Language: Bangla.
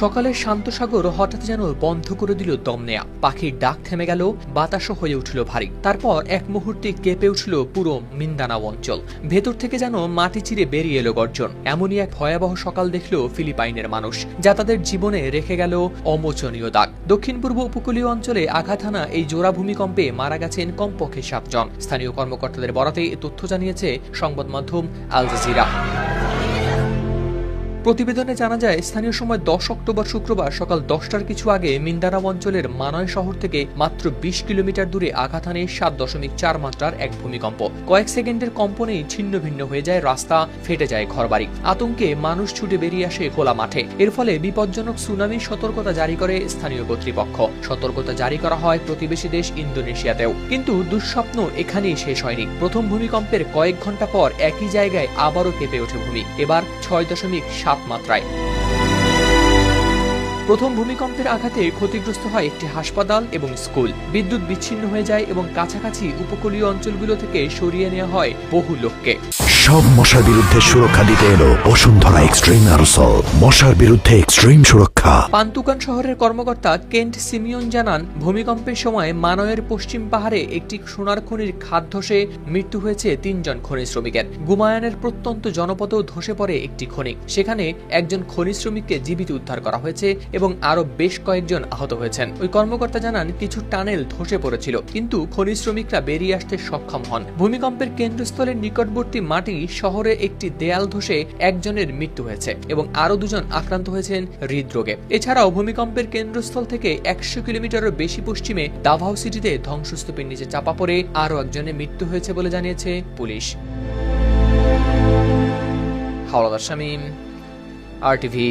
সকালের শান্ত সাগর হঠাৎ যেন বন্ধ করে দিল দম নেয়া। পাখির ডাক থেমে গেল, বাতাসও হয়ে উঠল ভারী। তারপর এক মুহূর্তে কেঁপে উঠল পুরো মিন্দানাও অঞ্চল। ভেতর থেকে যেন মাটি চিরে বেরিয়ে এলো গর্জন। এমনই এক ভয়াবহ সকাল দেখল ফিলিপাইনের মানুষ, যা তাদের জীবনে রেখে গেল অমোচনীয় দাগ। দক্ষিণ পূর্ব উপকূলীয় অঞ্চলে আঘাত হানা এই জোড়া ভূমিকম্পে মারা গেছেন কমপক্ষে সাতজন। স্থানীয় কর্মকর্তাদের বরাতে তথ্য জানিয়েছে সংবাদ মাধ্যম আল জাজিরা। প্রতিবেদনে জানা যায়, স্থানীয় সময় দশ অক্টোবর শুক্রবার সকাল দশটার কিছু আগে মিন্দারাম অঞ্চলের মানয় শহর থেকে মাত্র বিশ কিলোমিটার দূরে আঘাত হানে সাত দশমিক চার মাত্রার এক ভূমিকম্প। কয়েক সেকেন্ডের কম্পনেই ছিন্ন ভিন্ন হয়ে যায় রাস্তা, ফেটে যায় ঘরবাড়ি। আতঙ্কে মানুষ ছুটে বেরিয়ে আসে খোলা মাঠে। এর ফলে বিপজ্জনক সুনামির সতর্কতা জারি করে স্থানীয় কর্তৃপক্ষ। সতর্কতা জারি করা হয় প্রতিবেশী দেশ ইন্দোনেশিয়াতেও। কিন্তু দুঃস্বপ্ন এখানেই শেষ হয়নি। প্রথম ভূমিকম্পের কয়েক ঘণ্টা পর একই জায়গায় আবারও কেঁপে ওঠে ভূমি। এবার ছয় দশমিক সাত মাত্রায় প্রথম ভূমিকম্পের আঘাতে ক্ষতিগ্রস্ত হয় একটি হাসপাতাল এবং স্কুল। বিদ্যুৎ বিচ্ছিন্ন হয়ে যায় এবং কাছাকাছি উপকূলীয় অঞ্চলগুলো থেকে সরিয়ে নেওয়া হয় বহু লোককে। সব মশার বিরুদ্ধে সুরক্ষা দিতে এলো বসুন্ধরা এক্সট্রিম অ্যারোসল। মশার বিরুদ্ধে এক্সট্রিম সুরক্ষা। পান্তুকান শহরের কর্মকর্তা কেন্ট সিমিয়ন জানান ভূমিকম্পের সময় মানয়ের পশ্চিম পাহাড়ে একটি সোনার খনির খাদ ধসে মৃত্যু হয়েছে তিনজন খনি শ্রমিকের। গুমায়ানের প্রত্যন্ত জনপদেও ধসে পড়ে একটি খনি। সেখানে একজন খনি শ্রমিককে জীবিত উদ্ধার করা হয়েছে এবং আরও বেশ কয়েকজন আহত হয়েছেন। ওই কর্মকর্তা জানান, কিছু টানেল ধসে পড়েছিল, কিন্তু খনি শ্রমিকরা বেরিয়ে আসতে সক্ষম হন। ভূমিকম্পের কেন্দ্রস্থলের নিকটবর্তী মাটি শহরে একটি দেয়াল ধসে একজনের মৃত্যু হয়েছে এবং আরও দুজন আক্রান্ত হয়েছেন হৃদরোগে। এছাড়াও ভূমিকম্পের কেন্দ্রস্থল থেকে একশো কিলোমিটারের বেশি পশ্চিমে দাভাও সিটিতে ধ্বংসস্তূপের নিচে চাপা পড়ে আরও একজনের মৃত্যু হয়েছে বলে জানিয়েছে police. Hawladar Shamim R TV